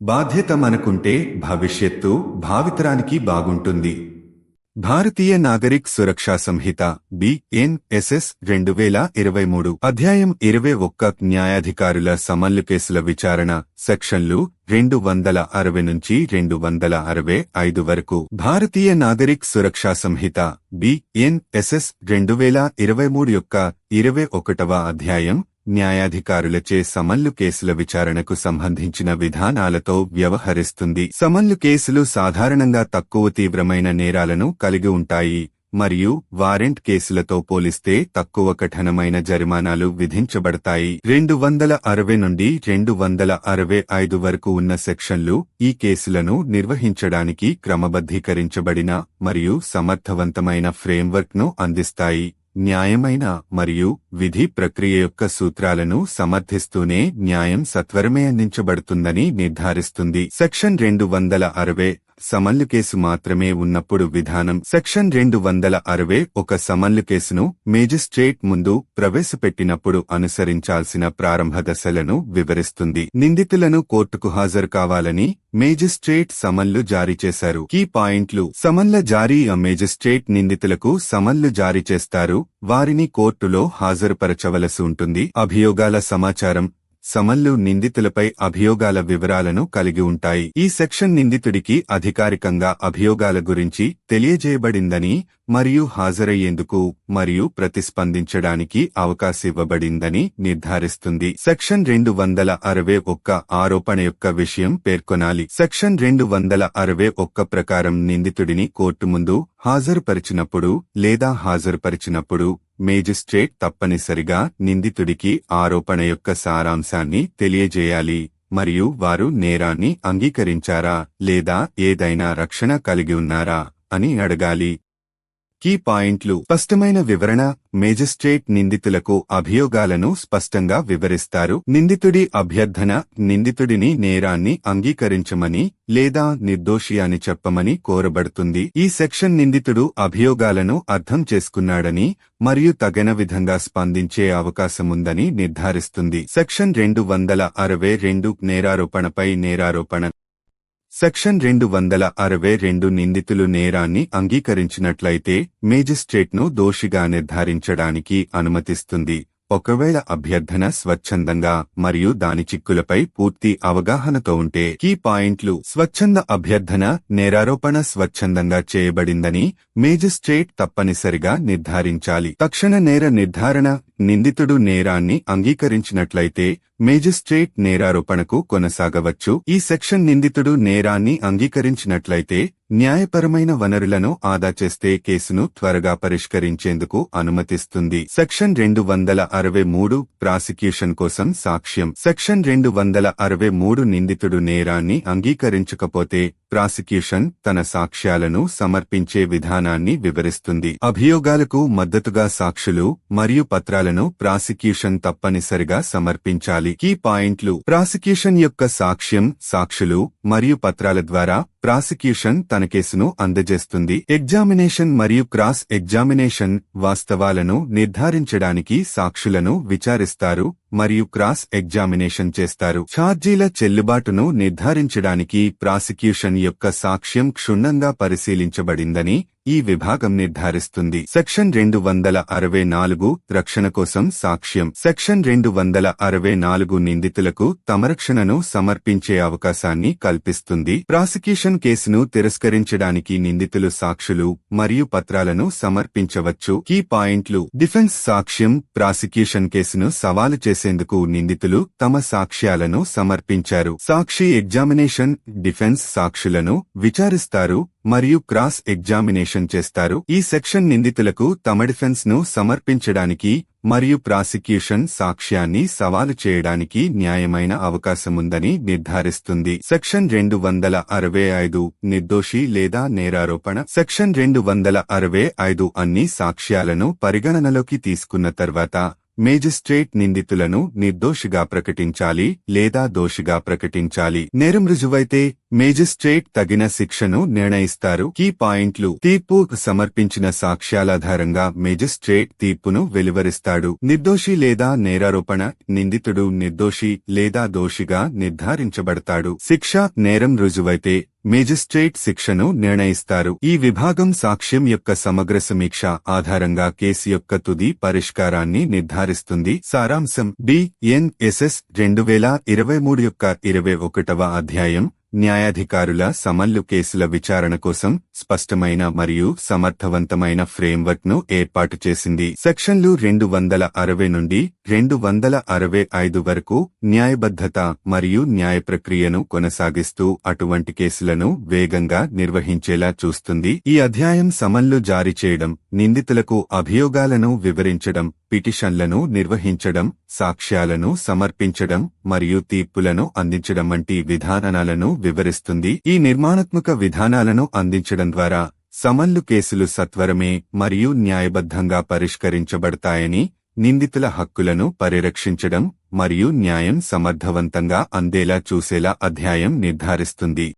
బాధ్యత మనకుంటే భవిష్యత్తు భావితరానికి బాగుంటుంది. భారతీయ నాగరిక్ సురక్షా సంహిత బిఎన్ఎస్ఎస్ రెండు వేల ఇరవై మూడు అధ్యాయం ఇరవై ఒక్క న్యాయాధికారుల సమన్లు కేసుల విచారణ సెక్షన్లు రెండు వందల అరవై నుంచి రెండు వందల అరవై ఐదు వరకు. భారతీయ నాగరిక్ సురక్షా సంహిత బిఎన్ఎస్ఎస్ రెండు వేల ఇరవై మూడు యొక్క ఇరవై ఒకటవ అధ్యాయం న్యాయాధికారులచే సమన్లు కేసుల విచారణకు సంబంధించిన విధానాలతో వ్యవహరిస్తుంది. సమన్లు కేసులు సాధారణంగా తక్కువ తీవ్రమైన నేరాలను కలిగి ఉంటాయి మరియు వారెంట్ కేసులతో పోలిస్తే తక్కువ కఠినమైన జరిమానాలు విధించబడతాయి. రెండు వందల అరవై నుండి రెండు వందల అరవై ఐదు వరకు ఉన్న సెక్షన్లు ఈ కేసులను నిర్వహించడానికి క్రమబద్ధీకరించబడిన మరియు సమర్థవంతమైన ఫ్రేమ్వర్క్ను అందిస్తాయి. న్యాయమైన మరియు విధి ప్రక్రియ యొక్క సూత్రాలను సమర్థిస్తూనే న్యాయం సత్వరమే అందించబడుతుందని నిర్ధారిస్తుంది. సెక్షన్ రెండు వందల అరవై సమన్లు కేసు మాత్రమే ఉన్నప్పుడు విధానం. సెక్షన్ రెండు వందల అరవై ఒక సమన్లు కేసును మేజిస్ట్రేట్ ముందు ప్రవేశపెట్టినప్పుడు అనుసరించాల్సిన ప్రారంభ దశలను వివరిస్తుంది. నిందితులను కోర్టుకు హాజరు కావాలని మేజిస్ట్రేట్ సమన్లు జారీ చేశారు. కీ పాయింట్లు. సమన్ల జారీ ఆ మేజిస్ట్రేట్ నిందితులకు సమన్లు జారీ చేస్తారు. వారిని కోర్టులో హాజరుపరచవలసి ఉంటుంది. అభియోగాల సమాచారం. సమన్లు నిందితులపై అభియోగాల వివరాలను కలిగి ఉంటాయి. ఈ సెక్షన్ నిందితుడికి అధికారికంగా అభియోగాల గురించి తెలియజేయబడిందని మరియు హాజరయ్యేందుకు మరియు ప్రతిస్పందించడానికి అవకాశమివ్వబడిందని నిర్ధారిస్తుంది. సెక్షన్ రెండు వందల అరవై ఒక్క ఆరోపణ యొక్క విషయం పేర్కొనాలి. సెక్షన్ రెండు వందల అరవై ఒక్క ప్రకారం నిందితుడిని కోర్టు ముందు హాజరుపరిచినప్పుడు లేదా హాజరుపరిచినప్పుడు మేజిస్ట్రేట్ తప్పనిసరిగా నిందితుడికి ఆరోపణ యొక్క సారాంశాన్ని తెలియజేయాలి మరియు వారు నేరాన్ని అంగీకరించారా లేదా ఏదైనా రక్షణ కలిగి ఉన్నారా అని అడగాలి. కీ పాయింట్లు. స్పష్టమైన వివరణ మేజిస్ట్రేట్ నిందితులకు అభియోగాలను స్పష్టంగా వివరిస్తారు. నిందితుడి అభ్యర్థన నిందితుడిని నేరాన్ని అంగీకరించమని లేదా నిర్దోషి అని చెప్పమని కోరబడుతుంది. ఈ సెక్షన్ నిందితుడు అభియోగాలను అర్థం చేసుకున్నాడని మరియు తగిన విధంగా స్పందించే అవకాశముందని నిర్ధారిస్తుంది. సెక్షన్ రెండు వందల అరవై రెండు నేరారోపణపై నేరారోపణ సెక్షన్ రెండు వందల అరవై రెండు నిందితులు నేరాన్ని అంగీకరించినట్లయితే మేజిస్ట్రేట్ను దోషిగా నిర్ధారించడానికి అనుమతిస్తుంది. ఒకవేళ అభ్యర్థన స్వచ్ఛందంగా మరియు దాని చిక్కులపై పూర్తి అవగాహనతో ఉంటే కీ పాయింట్లు స్వచ్ఛంద అభ్యర్థన నేరారోపణ స్వచ్ఛందంగా చేయబడిందని మేజిస్ట్రేట్ తప్పనిసరిగా నిర్ధారించాలి. తక్షణ నేర నిర్ధారణ నిందితుడు నేరాన్ని అంగీకరించినట్లయితే మేజిస్ట్రేట్ నేరారోపణకు కొనసాగవచ్చు. ఈ సెక్షన్ నిందితుడు నేరాన్ని అంగీకరించినట్లయితే న్యాయపరమైన వనరులను ఆదా చేస్తే కేసును త్వరగా పరిష్కరించేందుకు అనుమతిస్తుంది. సెక్షన్ రెండు వందల అరవై మూడు ప్రాసిక్యూషన్ కోసం సాక్ష్యం. సెక్షన్ రెండు వందల అరవై మూడు నిందితుడు నేరాన్ని అంగీకరించకపోతే ప్రాసిక్యూషన్ తన సాక్ష్యాలను సమర్పించే విధానాన్ని వివరిస్తుంది. అభియోగాలకు మద్దతుగా సాక్షులు మరియు పత్రాలను ప్రాసిక్యూషన్ తప్పనిసరిగా సమర్పించాలి. కీ పాయింట్లు. ప్రాసిక్యూషన్ యొక్క సాక్ష్యం సాక్షులు మరియు పత్రాల ద్వారా ప్రాసిక్యూషన్ తన కేసును అందజేస్తుంది. ఎగ్జామినేషన్ మరియు క్రాస్ ఎగ్జామినేషన్ వాస్తవాలను నిర్ధారించడానికి సాక్షులను విచారిస్తారు. మరియు క్రాస్ ఎగ్జామినేషన్ చేస్తారు. ఛార్జీల చెల్లుబాటును నిర్ధారించడానికి ప్రాసిక్యూషన్ యొక్క సాక్ష్యం క్షుణ్ణంగా పరిశీలించబడిందని ఈ విభాగం నిర్ధారిస్తుంది. సెక్షన్ రెండు వందల అరవై నాలుగు రక్షణ కోసం సాక్ష్యం. సెక్షన్ రెండు వందల అరవై నాలుగు నిందితులకు తమరక్షణను సమర్పించే అవకాశాన్ని కల్పిస్తుంది. ప్రాసిక్యూషన్ కేసును తిరస్కరించడానికి నిందితులు సాక్షులు మరియు పత్రాలను సమర్పించవచ్చు. కీ పాయింట్లు. డిఫెన్స్ సాక్ష్యం. ప్రాసిక్యూషన్ కేసును సవాలు చేసేందుకు నిందితులు తమ సాక్ష్యాలను సమర్పించారు. సాక్షి ఎగ్జామినేషన్ డిఫెన్స్ సాక్షులను విచారిస్తారు మరియు క్రాస్ ఎగ్జామినేషన్ చేస్తారు. ఈ సెక్షన్ నిందితులకు తమ డిఫెన్స్ను సమర్పించడానికి మరియు ప్రాసిక్యూషన్ సాక్ష్యాన్ని సవాలు చేయడానికి న్యాయమైన అవకాశముందని నిర్ధారిస్తుంది. సెక్షన్ రెండు వందల అరవై ఐదు నిర్దోషి లేదా నేరారోపణ. సెక్షన్ రెండు వందల అరవై ఐదు అన్ని సాక్ష్యాలను పరిగణనలోకి తీసుకున్న తర్వాత మేజిస్ట్రేట్ నిందితులను నిర్దోషిగా ప్రకటించాలి లేదా దోషిగా ప్రకటించాలి. నేరం రుజువైతే మేజిస్ట్రేట్ తగిన శిక్షను నిర్ణయిస్తారు. కీ పాయింట్లు. తీర్పు సమర్పించిన సాక్ష్యాలాధారంగా మేజిస్ట్రేట్ తీర్పును వెలువరిస్తాడు. నిర్దోషి లేదా నేరారోపణ నిందితుడు నిర్దోషి లేదా దోషిగా నిర్ధారించబడతాడు. శిక్ష నేరం రుజువైతే మేజిస్ట్రేట్ శిక్షను నిర్ణయిస్తారు. ఈ విభాగం సాక్ష్యం యొక్క సమగ్ర సమీక్ష ఆధారంగా కేసు యొక్క తుది పరిష్కారాన్ని నిర్ధారిస్తుంది. సారాంశం. డిఎన్ఎస్ఎస్ రెండు వేల ఇరవై మూడు యొక్క ఇరవై ఒకటవ అధ్యాయం. న్యాయాధికారుల సమన్లు కేసుల విచారణ కోసం స్పష్టమైన మరియు సమర్థవంతమైన ఫ్రేమ్వర్క్ను ఏర్పాటు చేసింది. సెక్షన్లు రెండు వందల అరవై నుండి రెండు వందల అరవై ఐదు వరకు న్యాయబద్ధత మరియు న్యాయ ప్రక్రియను కొనసాగిస్తూ అటువంటి కేసులను వేగంగా నిర్వహించేలా చూస్తుంది. ఈ అధ్యాయం సమన్లు జారీ చేయడం నిందితులకు అభియోగాలను వివరించడం పిటిషన్లను నిర్వహించడం సాక్ష్యాలను సమర్పించడం మరియు తీర్పులను అందించడం వంటి విధానాలను వివరిస్తుంది. ఈ నిర్మాణాత్మక విధానాలను అందించడం ద్వారా సమన్లు కేసులు సత్వరమే మరియు న్యాయబద్ధంగా పరిష్కరించబడతాయని నిందితుల హక్కులను పరిరక్షించడం మరియు న్యాయం సమర్థవంతంగా అందేలా చూసేలా అధ్యాయం నిర్ధారిస్తుంది.